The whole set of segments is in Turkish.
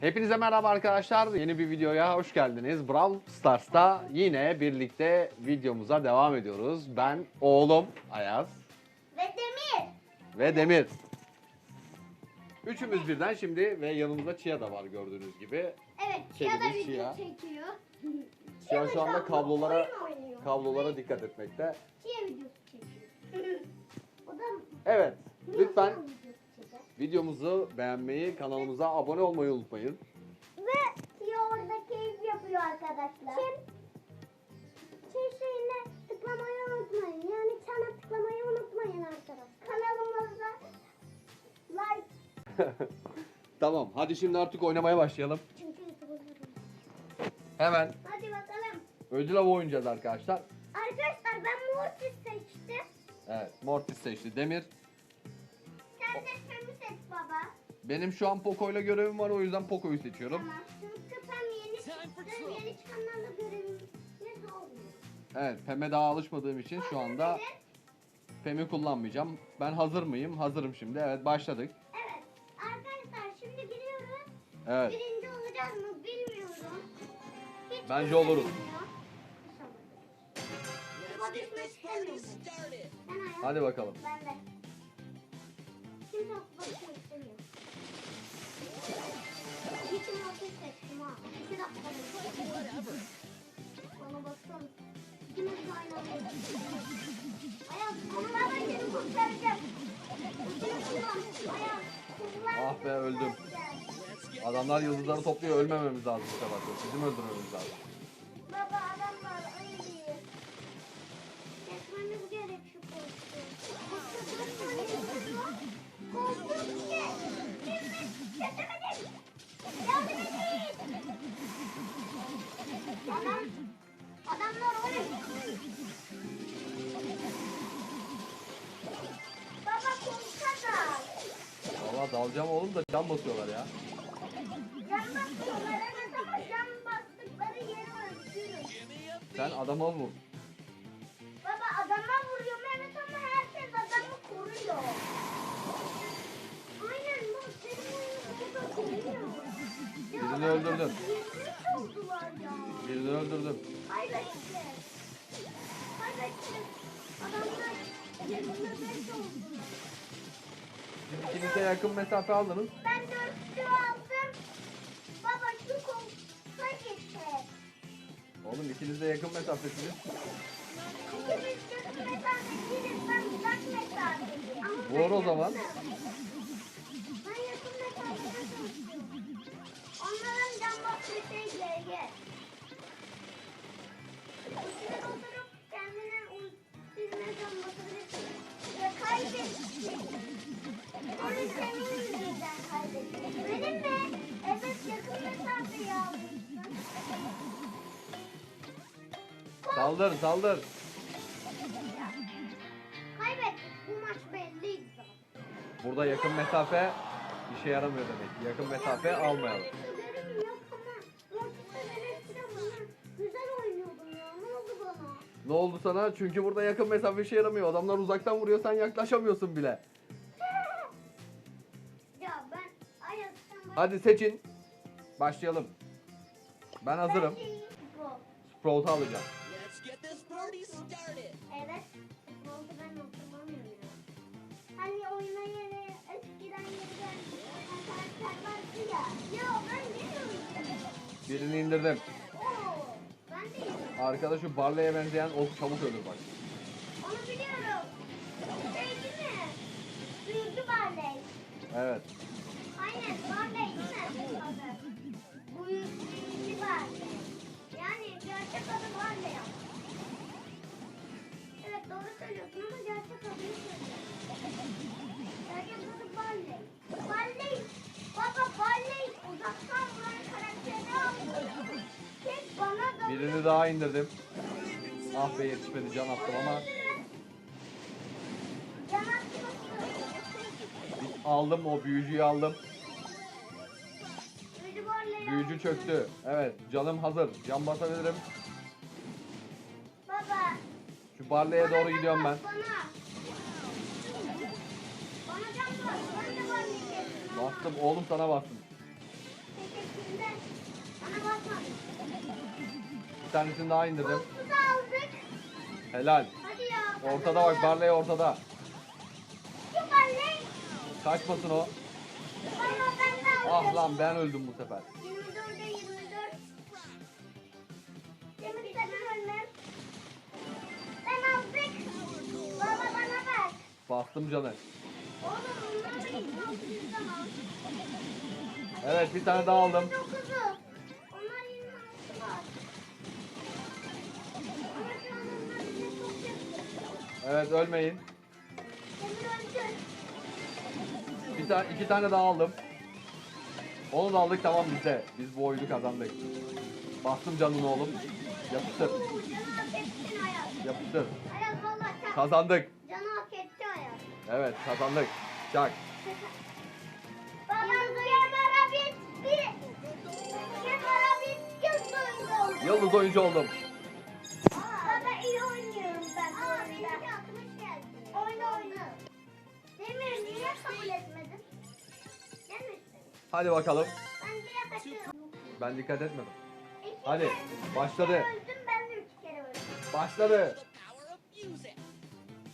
Hepinize merhaba arkadaşlar. Yeni bir videoya hoş geldiniz. Brawl Stars'ta yine birlikte videomuza devam ediyoruz. Ben oğlum Ayaz Ve Demir. ve Demir. Üçümüz birden şimdi ve yanımızda Chia da var gördüğünüz gibi. Evet, Chia da video Chia. çekiyor. Chia şu anda an kablolara kablolara dikkat etmekte. Chia videosu çekiyor. o da Evet, lütfen. Videomuzu beğenmeyi, kanalımıza abone olmayı unutmayın. Ve Chia orada keyif yapıyor arkadaşlar. Kim? Şey şeyine tıklamayı unutmayın. Yani çana tıklamayı unutmayın arkadaşlar. Kanalımıza like. Tamam, hadi şimdi artık oynamaya başlayalım. Çünkü Hemen Hadi bakalım. ödül avı oynayacağız arkadaşlar. Arkadaşlar ben Mortis seçtim. Evet, Mortis seçti. Demir, Sen de seç baba. benim şu an Poco'yla görevim var o yüzden Poco'yu seçiyorum. Tamam. Çünkü Fem yeni çıktı. Yeni çıkanlarla görevimiz ne olmuyor. Evet, Pem'e daha alışmadığım için şu anda Pem'i kullanmayacağım. Ben hazır mıyım? Hazırım şimdi. Evet, başladık. Evet. Arkadaşlar şimdi giriyoruz. Evet. Birinci olacağız mı bilmiyorum. Hiç Bence oluruz. İnşallah. Ben. Hadi bakalım. Ben de. Ah be, öldüm. Adamlar yıldızları topluyor. Ölmememiz lazım bu sefer. Bizim öldürmemiz lazım. Adam, adamlar oraya. Baba korkacak. Valla dalacağım oğlum da can basıyorlar ya. Can bastıkları evet ama can bastıkları yeri öldürür. Sen adama vur. Baba Birini öldürdüm. birini öldürdüm. Siz ikiniz de yakın mesafe aldınız. Ben dörtlü aldım. Baba şu koltuğa getir. Oğlum ikiniz de yakın mesafesiniz. İkimiz yakın mesafeliyiz. Ben uzak mesafeliyim. Ama Vur o zaman. Can bastığı GG. Üstüne oturup kendine ultisine can basabilirsin. Ve kaybettik. Onu senin yüzünden kaybettik. Benim mi? Evet yakın mesafeyi almışsın. Saldır saldır. Kaybettik. Bu maç belliydi. Burada yakın mesafe işe yaramıyor demek. Yakın mesafe almayalım. Ne oldu sana? Çünkü burada yakın mesafe işe yaramıyor. Adamlar uzaktan vuruyor sen yaklaşamıyorsun bile. Ya ben ayaktan Hadi seçin. Başlayalım. Ben hazırım. Sprout'u alacağım. Evet. Futbolda ben hatırlamıyorum ya. Hani oyuna yeni eskiden olan karakter vardı ya. Ya ben bilmiyorum. Birini indirdim. Yedim. Arkadaşı Barley'e benzeyen o çabuk ölür bak. Onu biliyorum. Değil mi? Büyücü Barley. Evet. Aynen Barley değil mi? Adı. Daha indirdim. Ah be yetişmedi can attım ama aldım o büyücüyü aldım. Büyücü çöktü. Evet canım hazır. Can basabilirim. Baba. Şu Barley'e doğru gidiyorum ben. Bastım oğlum sana bastım. Teşekkürler. Bana bakmadın. Bir tanesini daha indirdim. Helal. Ortada bak Barley ortada. Kaçmasın o. Ah lan ben öldüm bu sefer. 24'e 24. Demir sakın ölme. Ben aldık. Baba bana ver. Bastım canı. Oğlum bunlar da 26 tamam. Evet bir tane daha aldım. Evet ölmeyin. Bir tane iki tane daha aldım. Onu da aldık tamam bizde. Biz bu oyunu kazandık. Bastım canını oğlum. Yapıştır. Yapıştır. Kazandık. Canı hak etti Ayaz. Evet kazandık. Çak. Yıldız oyuncu oldum. Niye kabul etmedin? Demir Hadi bakalım. ben diye kaçıyorum. Ben dikkat etmedim. İki Hadi, kere- başladı. öldüm ben de üç kere öldüm. Başladı.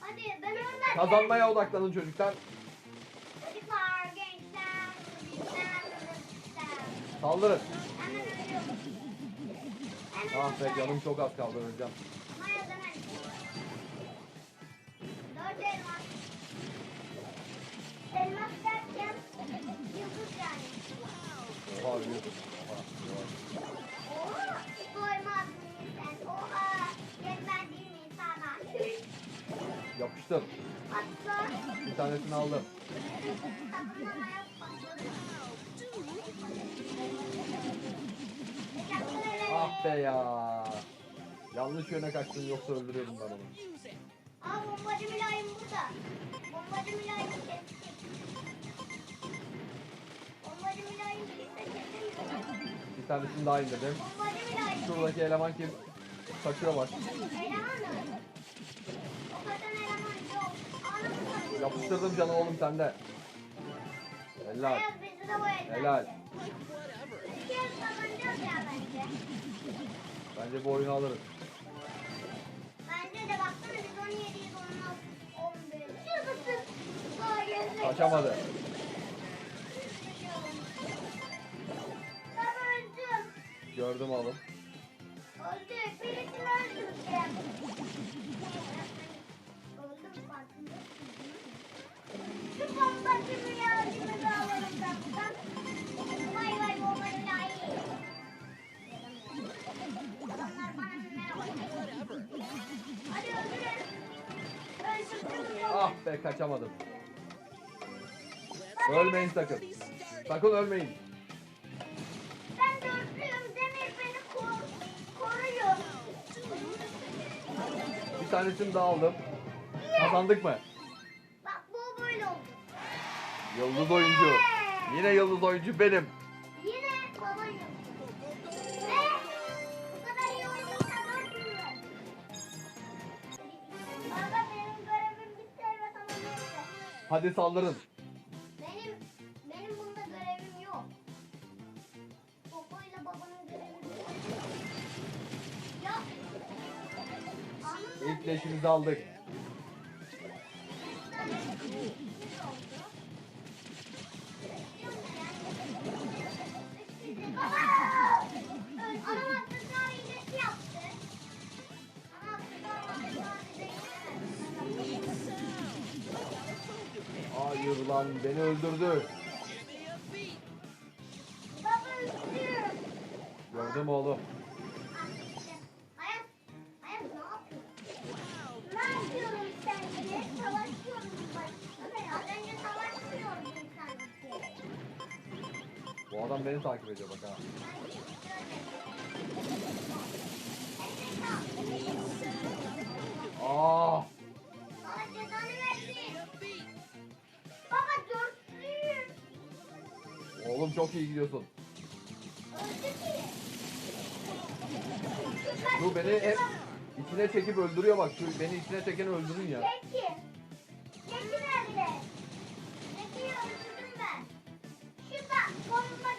Hadi ben oradan. Kazanmaya odaklanın çocuklar. Çocuklar, gençler, bizler, bizler. Saldırın. Hemen ölüyorum. Hemen Ah be ölüyorum. canım çok az kaldı öleceğim. Oha ölüyorsun. Oha, Oha! Doymaz mıyım sen? Oha! Yetmez değil. Bir tanesini aldım. Ah be ya. Yanlış yöne kaçtım yoksa öldürüyordum ben onu. Aa bombacı mülayim burada. Bombacı mülayim kestik. Bir tanesini daha indirdim. Şuradaki eleman kim? Kaçıyor bak. Yapıştırdım canı oğlum sende. Helal. Helal. Bence. Bu oyunu alırız. Bence de baksana biz 17'yiz onlar 11. Şurası. Hayır. Kaçamadı. Öldürdüm ya. Ah be kaçamadım. Ölmeyin sakın. Sakın ölmeyin. Bir tanesini daha aldım. Kazandık mı? Bak bu böyle oldu. Yıldız oyuncu. Yine yıldız oyuncu benim. Yine babayım. Ve bu kadar iyi oynayınca dörtlüyüm. Baba benim görevim bitti ve sana neyse. Hadi saldırın. İlk leşimizi aldık. Hayır lan beni öldürdü. Gördüm oğlum. Beni takip ediyor bak ha. Ah! Baba dörtlüyüm. Oğlum çok iyi gidiyorsun. Bu beni hep içine çekip öldürüyor bak. Şu beni içine çekeni öldürün ya. Peki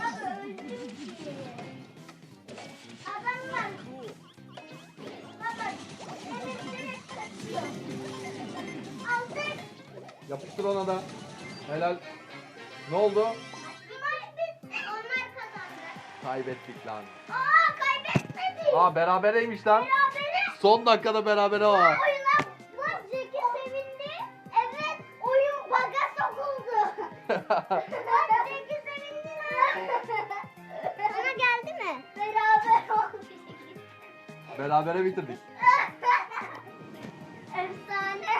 Ya baba öldüm ki. Adam var. Baba evet direkt kaçıyor. Aldık. Yapıştır ona da. Helal. Ne oldu? Bitti. Onlar kazandı. Kaybettik lan. Aa kaybetmedik. Aa berabereymiş lan. Berabere. Son dakikada berabere var. Oyuna lan Zeki sevindi. Evet oyun baga sokuldu. berabere bitirdik. Efsane.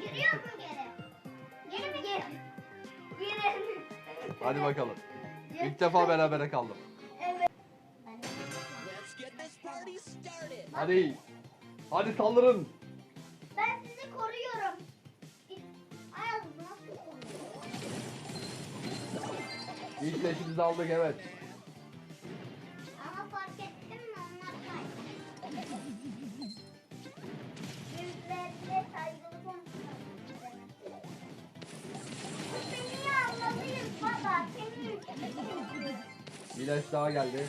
Giriyor mu geri? Geri mi geri? Geri. Hadi bakalım. İlk defa berabere kaldım. Evet. Hadi. Hadi saldırın. Ben sizi koruyorum. Ayaz nasıl koruyor? İlk leşimizi aldık evet. Leş daha geldi.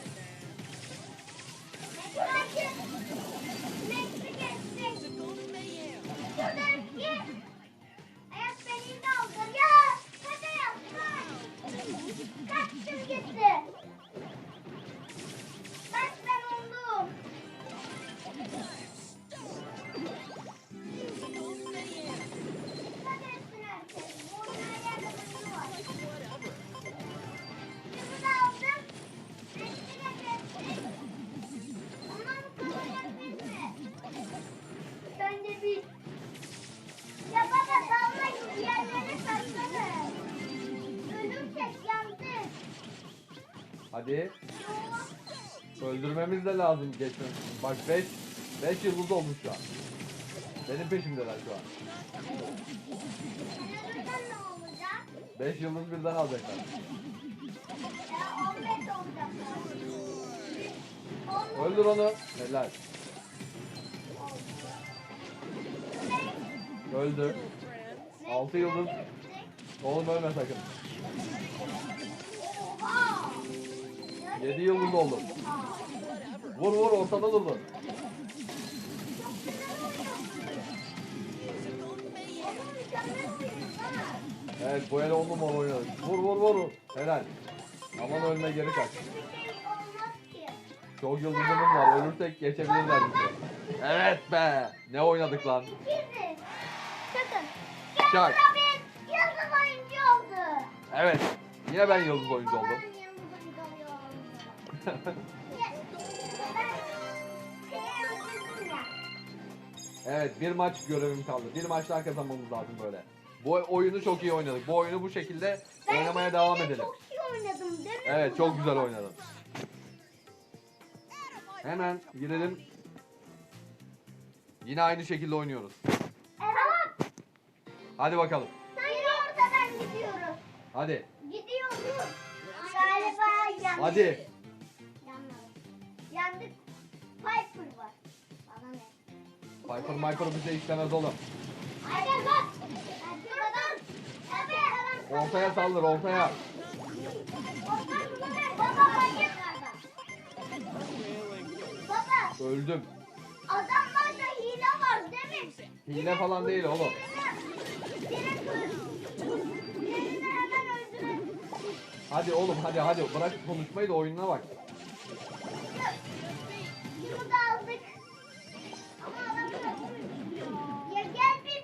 Hadi. Öldürmemiz de lazım geçmemiz. Bak 5 5 yıldız olmuş şu an. Benim peşimdeler şu an. Ölürsen ne olacak? 5 yıldız birden alacaklar. Ya 15 olacak. Öldür onu. Helal. Öldü. Friends. 6 yıldız. Oğlum ölme sakın. 7 yıldız oldu. Whatever. Vur vur ortada durdu. Golden Mayhem. Oğlum mükemmel oyun ha. Evet bu el on numara oynadık. Vur vur vur. Helal. Aman ölme geri kaç. Çok yıldızımız var. Ölürsek geçebilirler bizi. Evet be. Ne oynadık lan. Çak. Yıldız oyuncu oldu. Evet. Yine ben yıldız oyuncu oldum. Evet bir maç görevim kaldı. Bir maç daha kazanmamız lazım böyle. Bu oyunu çok iyi oynadık. Bu oyunu bu şekilde Ben oynamaya devam de edelim. Çok iyi oynadım değil mi? Evet çok güzel oynadın. Hemen girelim. Yine aynı şekilde oynuyoruz. Evet. Hadi bakalım. Sen ortadan gidiyoruz. Hadi. Gidiyoruz. Galiba yandık. Hadi. Piper Piper bize işlemez oğlum. Ortaya saldır ortaya. Öldüm. adamlarda hile var değil mi? Hile falan değil oğlum. Hadi oğlum hadi hadi bırak konuşmayı da oyununa bak.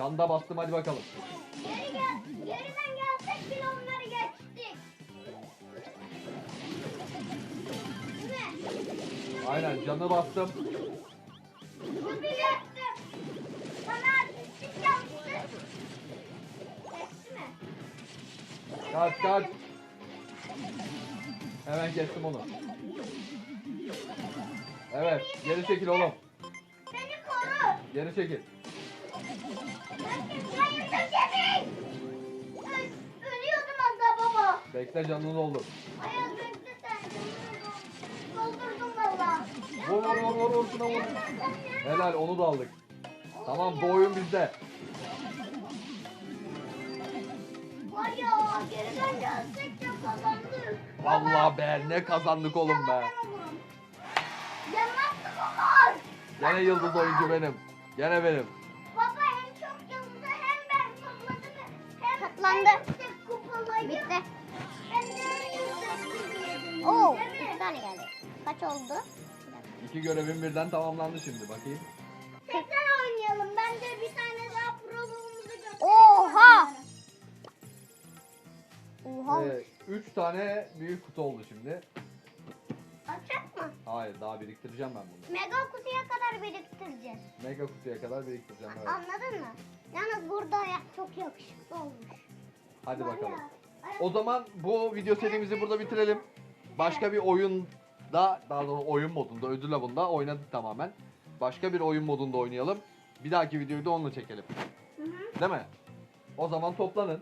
Canda bastım hadi bakalım. Geri gel. Geriden gelsek bile onları geçtik. Aynen canı bastım. Bu bile bana artistik yaptı. Geçti mi? Kaç kaç. Hemen kestim onu. Evet geri çekil oğlum. Beni koru. Geri çekil. Ölüyordum baba. Bekle canını doldur. Ayaz bekle sen. Doldurdum valla. Vur vur vur vur vur şuna vur. Helal onu da aldık. Tamam bu oyun bizde. Var ya geriden gelsek de kazandık. Vallahi be ne kazandık oğlum be. Yanmazlık olur. Gene yıldız oyuncu benim. Gene benim. Kupalayı Bitti. Oo, iki tane geldi. Kaç oldu? İki görevim birden tamamlandı şimdi bakayım. Tekrar oynayalım. Ben de bir tane daha proluğumuzu göstereyim. Oha! Oha. Ee, üç tane büyük kutu oldu şimdi. Açacak mı? Hayır daha biriktireceğim ben bunu. Mega kutuya kadar biriktireceğiz. Mega kutuya kadar biriktireceğim evet. Anladın mı? Yalnız burada ya- çok yakışıklı olmuş. Hadi bakalım. O zaman bu video serimizi burada bitirelim. Başka bir oyunda, daha doğrusu oyun modunda, ödül avında oynadık tamamen. Başka bir oyun modunda oynayalım. Bir dahaki videoyu da onunla çekelim. Hı hı. Değil mi? O zaman toplanın.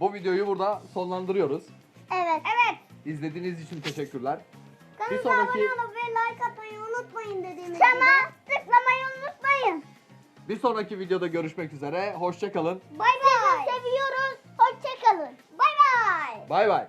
Bu videoyu burada sonlandırıyoruz. Evet. Evet. İzlediğiniz için teşekkürler. Bir Kanalımıza sonraki abone olup ve like atmayı unutmayın dediğimiz Çana tıklamayı unutmayın. Bir sonraki videoda görüşmek üzere. Hoşça kalın. Bay bay. Seviyoruz. Hoşçakalın. Bay bay. Bay bay.